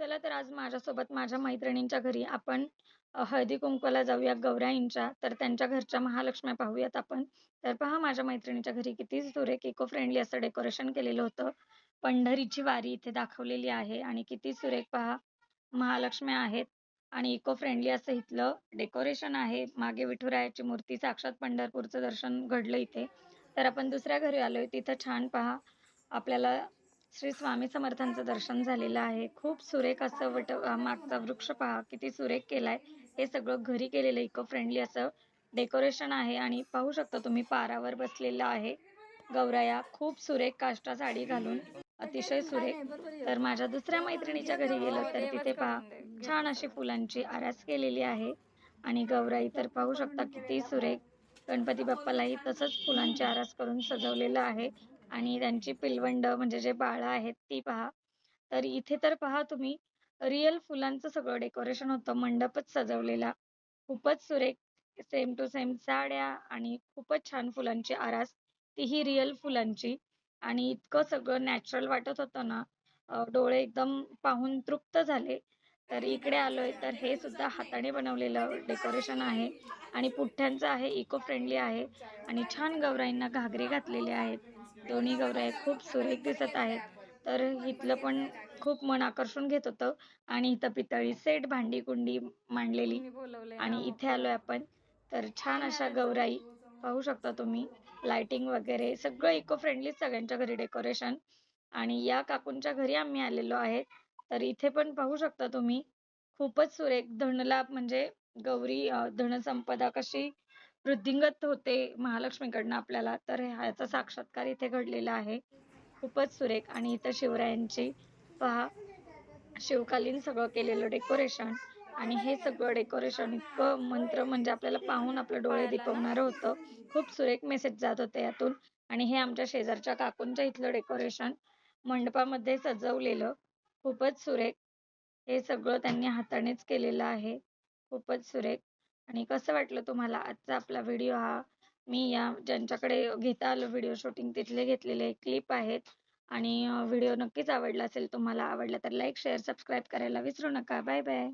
चला तर आज माझ्यासोबत माझ्या मैत्रिणींच्या घरी आपण हळदी कुंकवाला जाऊया गौराईंच्या तर त्यांच्या घरच्या महालक्ष्म्या पाहूयात आपण. तर पहा माझ्या मैत्रिणीच्या घरी किती सुरेख इको फ्रेंडली असं डेकोरेशन केलेलं होतं. पंढरीची वारी इथे दाखवलेली आहे आणि किती सुरेख पहा. महालक्ष्म्या आहेत आणि इको फ्रेंडली असं इथलं डेकोरेशन आहे. मागे विठुरायाची मूर्ती साक्षात पंढरपूरचं दर्शन घडलं इथे. तर आपण दुसऱ्या घरी आलोय. तिथं छान पहा. आपल्याला श्री स्वामी समर्थांचं दर्शन झालेलं आहे. खूप सुरेख असं वट मागचा वृक्ष पहा किती सुरेख केलाय. हे सगळं घरी केलेलं इको फ्रेंडली असं डेकोरेशन आहे आणि पाहू शकता तुम्ही पारावर बसलेलं आहे. गौराया खूप सुरेख काष्टा साडी घालून अतिशय सुरेख. तर माझ्या दुसऱ्या मैत्रिणीच्या घरी गेलो तर तिथे पहा छान अशी फुलांची आरास केलेली आहे. आणि गौराई तर पाहू शकता किती सुरेख. गणपती बाप्पालाही तसंच फुलांची आरास करून सजवलेलं आहे. आणि त्यांची पिलवंड म्हणजे जे बाळं आहेत ती पहा. तर इथे तर पहा तुम्ही रिअल फुलांचं सगळं डेकोरेशन होतं मंडपच सजवलेला. खूपच सुरेख सेम टू सेम साड्या आणि खूपच छान फुलांची आरास. तीही रिअल फुलांची. आणि इतकं सगळं नॅचरल वाटत होतं ना डोळे एकदम पाहून तृप्त झाले. तर इकडे आलोय तर हे सुद्धा हाताने बनवलेलं डेकोरेशन आहे. आणि पुठ्ठ्यांचं आहे इको फ्रेंडली आहे. आणि छान गौराईंना घागरे घातलेले आहेत. दोन्ही गौराई खूप सुरेख दिसत आहेत. तर इथलं पण खूप मन आकर्षून घेत होतं. आणि इथं पितळी सेट भांडी कुंडी मांडलेली. आणि इथे आलोय आपण. तर छान अशा गौराई पाहू शकता तुम्ही. लाइटिंग वगैरे सगळं इको फ्रेंडली सगळ्यांच्या घरी डेकोरेशन आणि या काकूंच्या घरी आम्ही आलेलो आहेत. तर इथे पण पाहू शकता तुम्ही. खूपच सुरेख धनलाभ म्हणजे गौरी धनसंपदा कशी वृद्धिंगत होते महालक्ष्मीकडनं आपल्याला तर ह्याचा साक्षात्कार इथे घडलेला आहे. खूपच सुरेख आणि इथं शिवरायांची पहा शिवकालीन सगळं केलेलं डेकोरेशन आणि हे सगळं डेकोरेशन इतकं मंत्र म्हणजे आपल्याला पाहून आपलं डोळे दिपवणारं होतं. खूप सुरेख मेसेज जात होते यातून आणि हे आमच्या शेजारच्या काकूंच्या इथलं डेकोरेशन मंडपामध्ये सजवलेलं. खूपच सुरेख. हे सगळं त्यांनी हातानेच केलेलं आहे. खूपच सुरेख. आणि कसं वाटलं तुम्हाला आजचा आपला व्हिडिओ हा? मी या ज्यांच्याकडे घेता आलं व्हिडिओ शूटिंग तिथले घेतलेले क्लिप आहेत. आणि व्हिडिओ नक्कीच आवडला असेल तुम्हाला आवडला तर लाईक शेअर सबस्क्राईब करायला विसरू नका. Bye bye